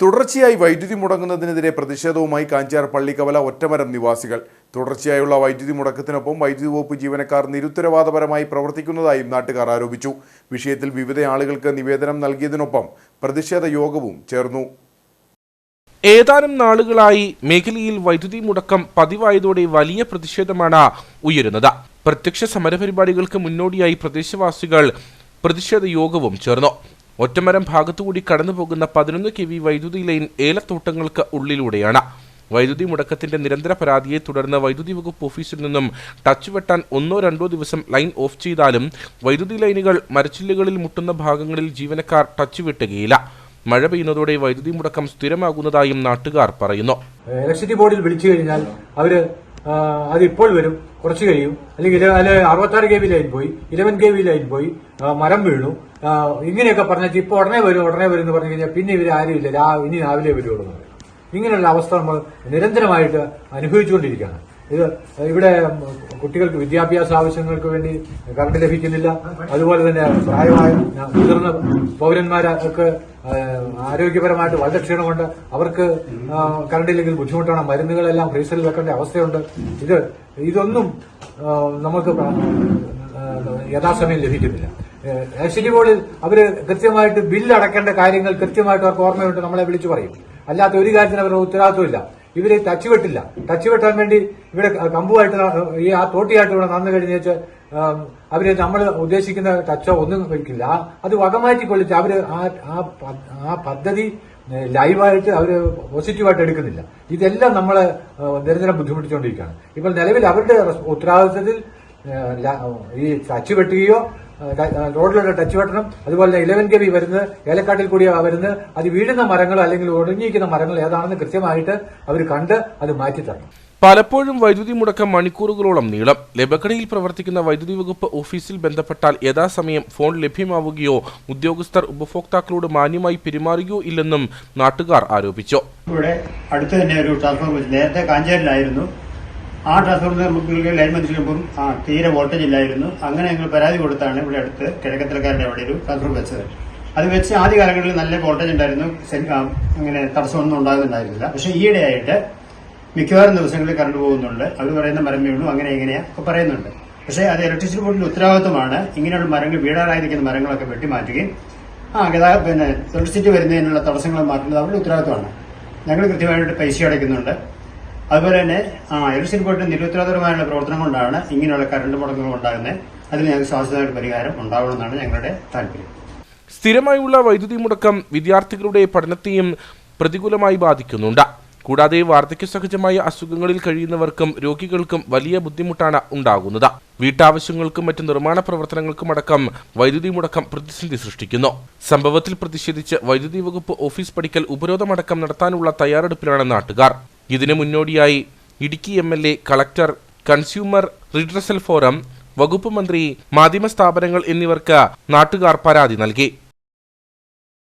തുടർച്ചയായി വൈദ്യുതി മുടങ്ങുന്നതിനെതിരെ പ്രതിഷേധവുമായി കാഞ്ചാർ പള്ളിക്കവല ഒറ്റമരം നിവാസികൾ. തുടർച്ചയായുള്ള വൈദ്യുതി മുടക്കത്തിനൊപ്പം വൈദ്യുതി വകുപ്പ് ജീവനക്കാർ നിരുത്തരവാദപരമായി പ്രവർത്തിക്കുന്നതായും നാട്ടുകാർ ആരോപിച്ചു. വിഷയത്തിൽ വിവിധ ആളുകൾക്ക് നിവേദനം നൽകിയതിനൊപ്പം പ്രതിഷേധ യോഗവും ചേർന്നു. ഏതാനും നാളുകളായി മേഖലയിൽ വൈദ്യുതി മുടക്കം പതിവായതോടെ വലിയ പ്രതിഷേധമാണ് ഉയരുന്നത്. പ്രത്യക്ഷ സമരപരിപാടികൾക്ക് മുന്നോടിയായി പ്രദേശവാസികൾ പ്രതിഷേധ യോഗവും ചേർന്നു. ഒറ്റമരം ഭാഗത്തുകൂടി കടന്നുപോകുന്ന പതിനൊന്ന് കെ വി വൈദ്യുതി ലൈൻ ഏലത്തോട്ടങ്ങൾക്ക് ഉള്ളിലൂടെയാണ്. വൈദ്യുതി മുടക്കത്തിന്റെ നിരന്തര പരാതിയെ തുടർന്ന് വൈദ്യുതി വകുപ്പ് ഓഫീസിൽ നിന്നും ടച്ച് വെട്ടാൻ ഒന്നോ രണ്ടോ ദിവസം ലൈൻ ഓഫ് ചെയ്താലും വൈദ്യുതി ലൈനുകൾ മരച്ചില്ലുകളിൽ മുട്ടുന്ന ഭാഗങ്ങളിൽ ജീവനക്കാർ ടച്ച് വെട്ടുകയില്ല. മഴ പെയ്യുന്നതോടെ വൈദ്യുതി മുടക്കം സ്ഥിരമാകുന്നതായും നാട്ടുകാർ പറയുന്നു. ഇലക്ട്രിസിറ്റി ബോർഡിൽ വിളിച്ചു കഴിഞ്ഞാൽ അവർ ആ, അത് ഇപ്പോൾ വരും. കുറച്ച് കഴിയും. അല്ലെങ്കിൽ അല്ലെ അറുപത്താറ് കെ വി ലൈൻ പോയി. ഇലവൻ കെ വി ലൈൻ പോയി മരം വീണു. ഇങ്ങനെയൊക്കെ പറഞ്ഞാൽ ഇപ്പൊ ഉടനെ വരും ഉടനെ വരും എന്ന് പറഞ്ഞു കഴിഞ്ഞാൽ പിന്നെ ഇവർ ആരുമില്ല ഇല്ല. ഇനി രാവിലെ വരുവുള്ളൂ ഇങ്ങനെയുള്ള അവസ്ഥ നമ്മൾ നിരന്തരമായിട്ട് അനുഭവിച്ചുകൊണ്ടിരിക്കുകയാണ്. ഇത് ഇവിടെ കുട്ടികൾക്ക് വിദ്യാഭ്യാസ ആവശ്യങ്ങൾക്ക് വേണ്ടി കറണ്ട് ലഭിക്കുന്നില്ല. അതുപോലെ തന്നെ പ്രായമായ മുതിർന്ന പൌരന്മാരൊക്കെ ആരോഗ്യപരമായിട്ട് വളരെ ക്ഷീണമുണ്ട്. അവർക്ക് കറണ്ടില്ലെങ്കിൽ ബുദ്ധിമുട്ടാണ്. മരുന്നുകളെല്ലാം ഫ്രീസറിൽ വെക്കേണ്ട അവസ്ഥയുണ്ട്. ഇത് ഇതൊന്നും നമുക്ക് യഥാസമയം ലഭിക്കുന്നില്ല. എലക്ട്രിസിറ്റി ബോർഡിൽ അവർ കൃത്യമായിട്ട് ബില്ല് അടക്കേണ്ട കാര്യങ്ങൾ കൃത്യമായിട്ട് അവർക്ക് ഓർമ്മയുണ്ട്. നമ്മളെ വിളിച്ചു പറയും. അല്ലാത്ത ഒരു കാര്യത്തിന് അവരുടെ ഉത്തരവാദിത്വമില്ല. ഇവർ ടച്ച് വെട്ടില്ല. ടച്ച് വെട്ടാൻ വേണ്ടി ഇവിടെ കമ്പുമായിട്ട് ഈ ആ തോട്ടിയായിട്ട് ഇവിടെ നടന്നു വെച്ച് അവർ നമ്മൾ ഉദ്ദേശിക്കുന്ന ടച്ചോ ഒന്നും കഴിക്കില്ല അത് വകമാറ്റി കൊള്ളിച്ച് അവർ ആ ആ പദ്ധതി ലൈവായിട്ട് അവർ പോസിറ്റീവായിട്ട് എടുക്കുന്നില്ല. ഇതെല്ലാം നമ്മൾ നിരന്തരം ബുദ്ധിമുട്ടിച്ചുകൊണ്ടിരിക്കുകയാണ് ഇപ്പോൾ നിലവിൽ അവരുടെ ഉത്തരവാദിത്തത്തിൽ ഈ ടച്ച് വെട്ടുകയോ റോഡിലുള്ള ടച്ച് വെട്ടണം അതുപോലെ തന്നെ ഇലവൻ കെ വി വരുന്നത് ഏലക്കാട്ടിൽ കൂടി വരുന്നത് അത് വീഴുന്ന മരങ്ങൾ അല്ലെങ്കിൽ ഒടുങ്ങിയിരിക്കുന്ന മരങ്ങൾ ഏതാണെന്ന് കൃത്യമായിട്ട് അവർ കണ്ട് അത് മാറ്റിത്തരണം പലപ്പോഴും വൈദ്യുതി മുടക്കം മണിക്കൂറുകളോളം നീളം. ലബക്കടിയിൽ പ്രവർത്തിക്കുന്ന വൈദ്യുതി വകുപ്പ് ഓഫീസിൽ ബന്ധപ്പെട്ടാൽ യഥാസമയം ഫോൺ ലഭ്യമാവുകയോ ഉദ്യോഗസ്ഥർ ഉപഭോക്താക്കളോട് മാന്യമായി പെരുമാറുകയോ ഇല്ലെന്നും നാട്ടുകാർ ആരോപിച്ചു. ഇവിടെ അടുത്ത് തന്നെ ഒരു ട്രാൻസ്ഫോർമർ നേരത്തെ കാഞ്ചേരിലായിരുന്നു. ആ ട്രാൻസ്ഫോർമർ നമുക്ക് ലൈൻ മന്ത്രിക്കുമ്പം ആ തീരെ വോൾട്ടേജ് ഇല്ലായിരുന്നു. അങ്ങനെ ഞങ്ങൾ പരാതി കൊടുത്താണ് ഇവിടെ അടുത്ത് കിഴക്കത്തിലക്കാരുടെ അവിടെ ഒരു ട്രാൻസ്ഫോർമർ വെച്ചത്. അത് വെച്ച് ആദ്യ കാലങ്ങളിൽ നല്ല വോൾട്ടേജ് ഉണ്ടായിരുന്നു. അങ്ങനെ തടസ്സമൊന്നും ഉണ്ടാകുന്നുണ്ടായിരുന്നില്ല. പക്ഷേ ഈയിടെയായിട്ട് മിക്കവാറും ദിവസങ്ങളിൽ കറണ്ട് പോകുന്നുണ്ട്. അവർ പറയുന്ന മരം വീണു അങ്ങനെ എങ്ങനെയാ ഒക്കെ പറയുന്നുണ്ട്. പക്ഷേ അത് ഇലക്ട്രിസിറ്റി ബോർഡിന്റെ ഉത്തരവാദിത്വമാണ്. ഇങ്ങനെയുള്ള മരങ്ങൾ വീടാറായിരിക്കുന്ന മരങ്ങളൊക്കെ വെട്ടി മാറ്റുകയും ആ ഗതാഗത പിന്നെ ഇലക്ട്രിസിറ്റി വരുന്നതിനുള്ള തടസ്സങ്ങൾ മാറ്റുന്നത് അവരുടെ ഉത്തരവാദിത്വമാണ്. ഞങ്ങൾ കൃത്യമായിട്ട് പൈസ അടയ്ക്കുന്നുണ്ട്. അതുപോലെ തന്നെ ഇലക്ട്രിസിറ്റി ബോർഡിന്റെ നിരുത്തരവാദപരമായുള്ള പ്രവർത്തനം കൊണ്ടാണ് ഇങ്ങനെയുള്ള കറണ്ട് മുടങ്ങുകൾ ഉണ്ടാകുന്നത്. അതിന് ഞങ്ങൾക്ക് ശാശ്വതമായിട്ട് പരിഹാരം ഉണ്ടാവണമെന്നാണ് ഞങ്ങളുടെ താല്പര്യം. സ്ഥിരമായുള്ള വൈദ്യുതി മുടക്കം വിദ്യാർത്ഥികളുടെ പഠനത്തെയും പ്രതികൂലമായി ബാധിക്കുന്നുണ്ട്. കൂടാതെ വാർദ്ധക്യ സഹജമായ അസുഖങ്ങളിൽ കഴിയുന്നവർക്കും രോഗികൾക്കും വലിയ ബുദ്ധിമുട്ടാണ് ഉണ്ടാകുന്നത്. വീട്ടാവശ്യങ്ങൾക്കും മറ്റ് നിർമ്മാണ പ്രവർത്തനങ്ങൾക്കും അടക്കം വൈദ്യുതി മുടക്കം പ്രതിസന്ധി സൃഷ്ടിക്കുന്നു. സംഭവത്തിൽ പ്രതിഷേധിച്ച് വൈദ്യുതി വകുപ്പ് ഓഫീസ് പഠിക്കൽ ഉപരോധമടക്കം നടത്താനുള്ള തയ്യാറെടുപ്പിലാണ് നാട്ടുകാർ. ഇതിനു മുന്നോടിയായി Idukki M L A collector consumer redressal forum വകുപ്പ് മന്ത്രി മാധ്യമ സ്ഥാപനങ്ങൾ എന്നിവർക്ക് നാട്ടുകാർ പരാതി നൽകി.